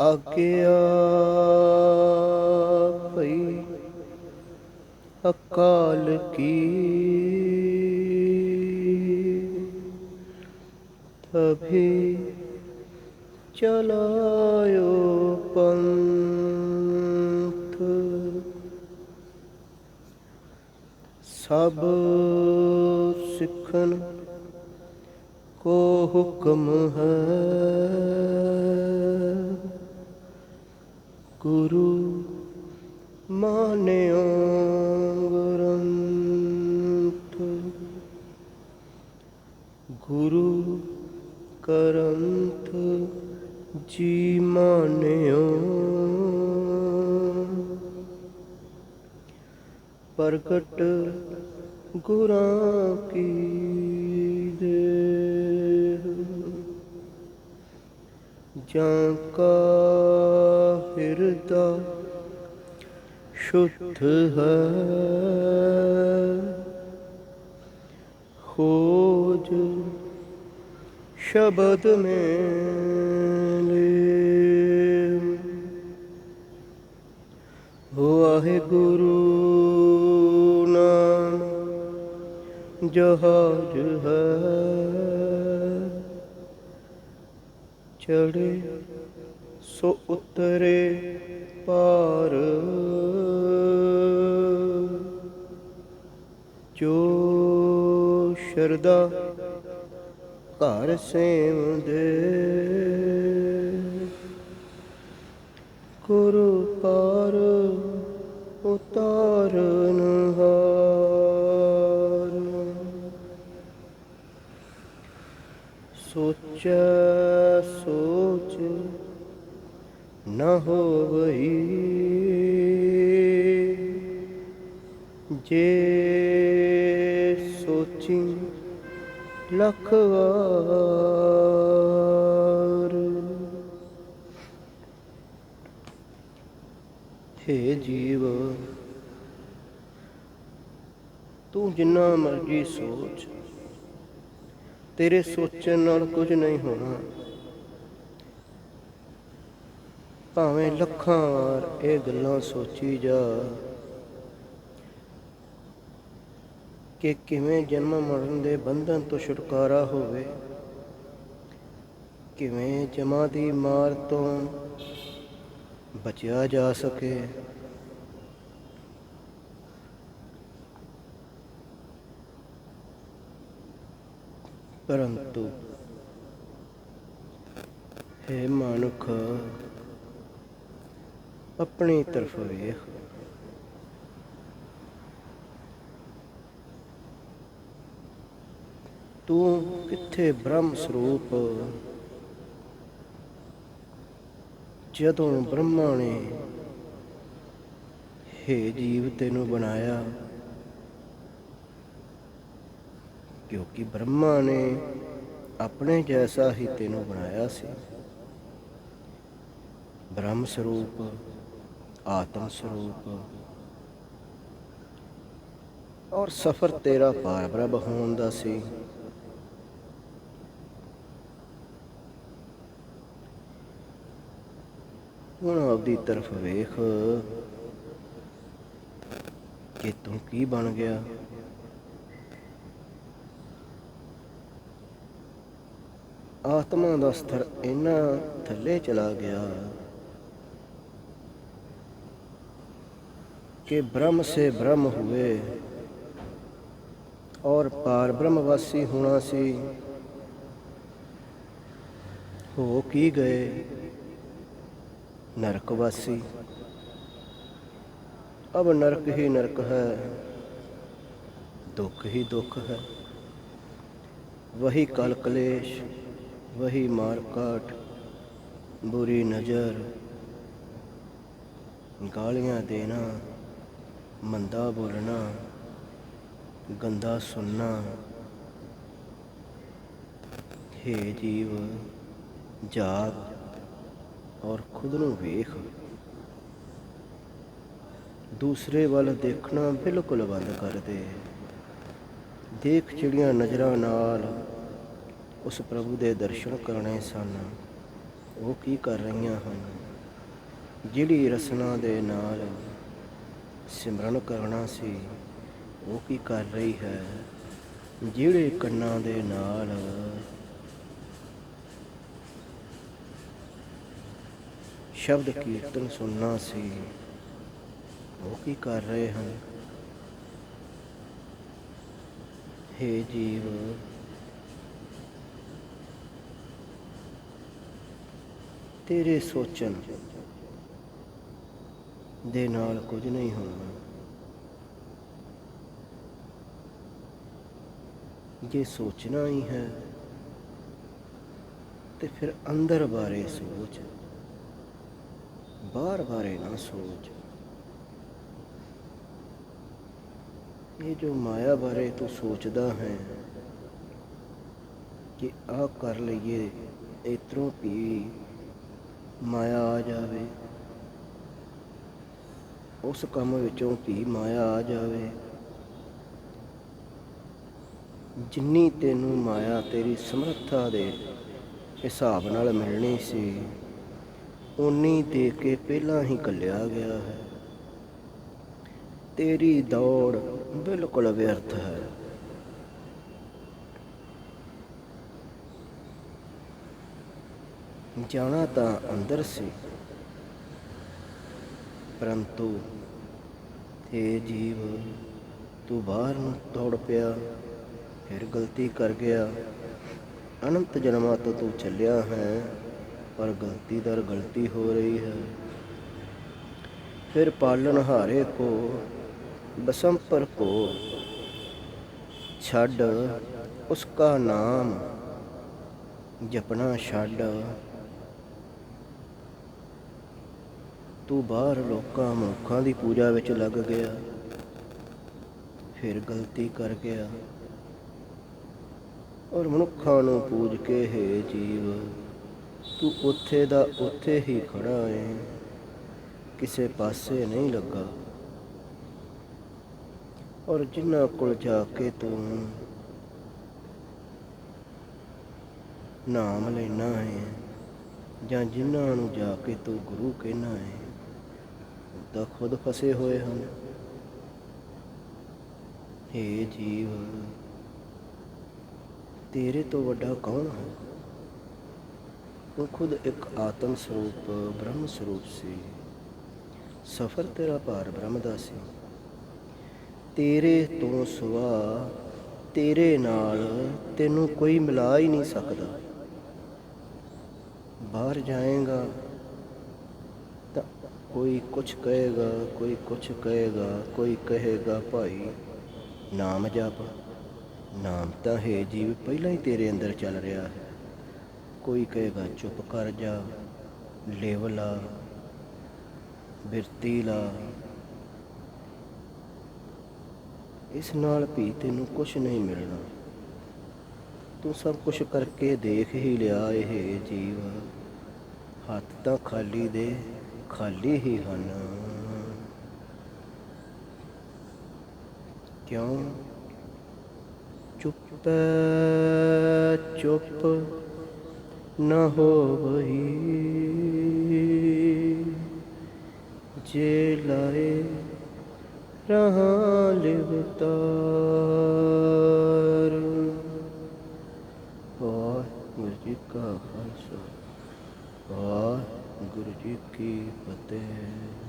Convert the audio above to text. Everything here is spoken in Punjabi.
ਆਗਿਆ ਭਈ ਅਕਾਲ ਕੀ ਤਭੀ ਚਲਾਇਓ ਪੰਥ। ਸਭ ਸਿੱਖਣ ਕੋ ਹੁਕਮ ਹੈ। ਗੁਰੂ ਮਾਨਿਓ ਗ੍ਰੰਥ। ਗੁਰੂ ਕਰੰਥ ਜੀ ਮਾਨਿਓ। ਪ੍ਰਗਟ ਗੁਰਾਂ ਕੀ ਦੇਹ ਜਾਂ ਕਾ ਹਿਰਦਾ ਸ਼ੁੱਧ ਹੈ। ਖੋਜ ਸ਼ਬਦ ਮੇਲੇ ਵਾਹਿਗੁਰੂ ਨਾਮ ਜਹਾਜ ਹੈ। ਚੜੇ ਸੋ ਉਤਰੇ ਪਾਰ ਜੋ ਸ਼ਰਦਾ ਘਰ ਸੇਵ ਦੇ ਗੁਰੂ ਪਾਰ ਉਤਾਰਨ। ਸੋਚ ਸੋਚ ਨਾ ਹੋਵਈ। ਜੇ ਸੋਚੀ ਲੱਖ ਵਾਰ ਹੇ ਜੀਵ ਤੂੰ ਜਿੰਨਾ ਮਰਜ਼ੀ ਸੋਚ। ਤੇਰੇ ਸੋਚਣ ਨਾਲ ਕੁਝ ਨਹੀਂ ਹੋਣਾ। ਭਾਵੇਂ ਲੱਖਾਂ ਵਾਰ ਇਹ ਗੱਲਾਂ ਸੋਚੀ ਜਾ ਕਿ ਕਿਵੇਂ ਜਨਮ ਮਰਨ ਦੇ ਬੰਧਨ ਤੋਂ ਛੁਟਕਾਰਾ ਹੋਵੇ, ਕਿਵੇਂ ਜਮਾ ਦੀ ਮਾਰ ਤੋਂ ਬਚਿਆ ਜਾ ਸਕੇ। ਪਰੰਤੂ ਹੈ ਮਨੁੱਖ, ਆਪਣੀ ਤਰਫ ਵੇਖ। ਤੂੰ ਕਿੱਥੇ ਬ੍ਰਹਮ ਸਰੂਪ? ਜਦੋਂ ਬ੍ਰਹਮਾ ਨੇ ਹੈ ਜੀਵ ਤੈਨੂੰ ਬਣਾਇਆ ਕਿਉਂਕਿ ਬ੍ਰਹਮਾ ਨੇ ਆਪਣੇ ਜੈਸਾ ਹੀ ਤੈਨੂੰ ਬਣਾਇਆ ਸੀ। ਬ੍ਰਹਮ ਸਰੂਪ, ਆਤਮ ਸਰੂਪ। ਔਰ ਸਫਰ ਤੇਰਾ ਪਾਰ ਹੋਣ ਦਾ ਸੀ। ਹੁਣ ਆਪਦੀ ਤਰਫ ਵੇਖ ਕਿ ਤੂੰ ਕੀ ਬਣ ਗਿਆ। ਆਤਮਾ ਦਾ ਸਥਰ ਇੰਨਾ ਥੱਲੇ ਚਲਾ ਗਿਆ ਕਿ ਬ੍ਰਹਮ ਸੇ ਬ੍ਰਹਮ ਹੋਏ ਔਰ ਪਾਰ ਬ੍ਰਹਮ ਵਾਸੀ ਹੋਣਾ ਸੀ। ਹੋ ਕੀ ਗਏ ਨਰਕ ਵਾਸੀ? ਅਬ ਨਰਕ ਹੀ ਨਰਕ ਹੈ, ਦੁੱਖ ਹੀ ਦੁੱਖ ਹੈ। ਵਹੀ ਕਲ ਕਲੇਸ਼ वही मारकाट बुरी नज़र गालियां देना ਮੰਦਾ ਬੋਲਣਾ ਗੰਦਾ ਸੁਣਨਾ ਹੇ ਜੀਵ ਜਾਗ ਔਰ ਖੁਦ ਨੂੰ ਵੇਖ ਦੂਸਰੇ ਵੱਲ ਦੇਖਣਾ ਬਿਲਕੁਲ ਬੰਦ ਕਰ ਦੇ ਦੇਖ ਜਿਹੜੀਆਂ ਨਜ਼ਰਾਂ ਨਾਲ ਉਸ ਪ੍ਰਭੂ ਦੇ ਦਰਸ਼ਨ ਕਰਨੇ ਸਨ। ਉਹ ਕੀ ਕਰ ਰਹੀਆਂ ਹਨ? ਜਿਹੜੀ ਰਸਨਾ ਦੇ ਨਾਲ ਸਿਮਰਨ ਕਰਨਾ ਸੀ, ਉਹ ਕੀ ਕਰ ਰਹੀ ਹੈ? ਜਿਹੜੇ ਕੰਨਾਂ ਦੇ ਨਾਲ ਸ਼ਬਦ ਕੀਰਤਨ ਸੁਣਨਾ ਸੀ, ਉਹ ਕੀ ਕਰ ਰਹੇ ਹਨ? ਹੇ ਜੀਵ ਤੇਰੇ ਸੋਚਣ ਦੇ ਨਾਲ ਕੁਝ ਨਹੀਂ ਹੋਣਾ। ਜੇ ਸੋਚਣਾ ਹੀ ਹੈ, ਤੇ ਫਿਰ ਅੰਦਰ ਬਾਰੇ ਸੋਚ। ਬਾਹਰ ਬਾਰੇ ਨਾ ਸੋਚ। ਇਹ ਜੋ ਮਾਇਆ ਬਾਰੇ ਤੂੰ ਸੋਚਦਾ ਹੈ ਕਿ ਆ ਕਰ ਲਈਏ, ਇਤਰੋਂ ਪੀ ਮਾਇਆ ਆ ਜਾਵੇ। ਉਸ ਕੰਮ ਵਿੱਚੋਂ ਵੀ ਮਾਇਆ ਆ ਜਾਵੇ? ਜਿੰਨੀ ਤੈਨੂੰ ਮਾਇਆ ਤੇਰੀ ਸਮਰੱਥਾ ਦੇ ਹਿਸਾਬ ਨਾਲ ਮਿਲਣੀ ਸੀ ਉਨੀ ਦੇ ਕੇ ਪਹਿਲਾਂ ਹੀ ਕੱਲਿਆ ਗਿਆ ਹੈ। ਤੇਰੀ ਦੌੜ ਬਿਲਕੁਲ ਵਿਅਰਥ ਹੈ। ਜਾਣਾ ਤਾਂ ਅੰਦਰ ਸੀ। ਪਰੰਤੂ ਤੇ ਜੀਵ, ਤੂੰ ਬਾਹਰ ਨੂੰ ਦੌੜ ਪਿਆ, ਫਿਰ ਗਲਤੀ ਕਰ ਗਿਆ। ਅਨੰਤ ਜਨਮਾਂ ਤੋਂ ਤੂੰ ਚੱਲਿਆ ਹੈ, ਪਰ ਗਲਤੀ ਦਰ ਗਲਤੀ ਹੋ ਰਹੀ ਹੈ। ਫਿਰ ਪਾਲਣਹਾਰੇ ਕੋ ਬਸੰਪਰ ਕੋ, ਛੱਡ ਉਸਕਾ ਨਾਮ ਜਪਣਾ ਛੱਡ। ਤੂੰ ਬਾਹਰ ਲੋਕਾਂ ਮਨੁੱਖਾਂ ਦੀ ਪੂਜਾ ਵਿੱਚ ਲੱਗ ਗਿਆ। ਫਿਰ ਗਲਤੀ ਕਰ ਗਿਆ। ਔਰ ਮਨੁੱਖਾਂ ਨੂੰ ਪੂਜ ਕੇ, ਹੈ ਜੀਵ, ਤੂੰ ਉੱਥੇ ਦਾ ਉੱਥੇ ਹੀ ਖੜਾ ਹੈ ਕਿਸੇ ਪਾਸੇ ਨਹੀਂ ਲੱਗਾ। ਔਰ ਜਿਨ੍ਹਾਂ ਕੋਲ ਜਾ ਕੇ ਤੂੰ ਨਾਮ ਲੈਣਾ ਹੈ ਜਾਂ ਜਿਨ੍ਹਾਂ ਨੂੰ ਜਾ ਕੇ ਤੂੰ ਗੁਰੂ ਕਹਿਣਾ ਹੈ ਤਾਂ ਖੁਦ ਫਸੇ ਹੋਏ ਹਨ। ਹੇ ਜੀਵ, ਤੇਰੇ ਤੋਂ ਵੱਡਾ ਕੌਣ ਹੈ ਤੂੰ ਖੁਦ ਇੱਕ ਆਤਮ ਸਰੂਪ, ਬ੍ਰਹਮ ਸਰੂਪ ਸੀ। ਸਫਰ ਤੇਰਾ ਭਾਰ ਬ੍ਰਹਮ ਦਾ ਸੀ। ਤੇਰੇ ਤੋਂ ਸਿਵਾ ਤੇਰੇ ਨਾਲ ਤੈਨੂੰ ਕੋਈ ਮਿਲਾ ਹੀ ਨਹੀਂ ਸਕਦਾ। ਬਾਹਰ ਜਾਏਗਾ ਕੋਈ ਕੁਛ ਕਹੇਗਾ, ਕੋਈ ਕੁਛ ਕਹੇਗਾ, ਕੋਈ ਕਹੇਗਾ ਭਾਈ, ਨਾਮ ਜਪ। ਨਾਮ ਤਾਂ ਹੈ ਜੀਵ, ਪਹਿਲਾਂ ਹੀ ਤੇਰੇ ਅੰਦਰ ਚੱਲ ਰਿਹਾ ਹੈ। ਕੋਈ ਕਹੇਗਾ, ਚੁੱਪ ਕਰ ਜਾ, ਲੇਵ ਲਾ, ਬਿਰਤੀ ਲਾ। ਇਸ ਨਾਲ ਵੀ ਤੈਨੂੰ ਕੁਛ ਨਹੀਂ ਮਿਲਣਾ। ਤੂੰ ਸਭ ਕੁਝ ਕਰਕੇ ਦੇਖ ਹੀ ਲਿਆ ਇਹ ਜੀਵ। ਹੱਥ ਤਾਂ ਖਾਲੀ ਦੇ। ਖਾਲੀ ਹੀ ਹਨ। ਕਿਉਂ? ਚੁੱਪ ਚੁੱਪ ਨਾ ਹੋਵਈ। ਜੇ ਲਾਏ ਰਹਾ ਲਿਵਤਾਰ। ਵਾਹਿਗੁਰੂ ਜੀ ਕਾ ਖਾਲਸਾ ਵਾਹਿਗੁਰੂ ਜੀ ਕੀ ਫਤਿਹ।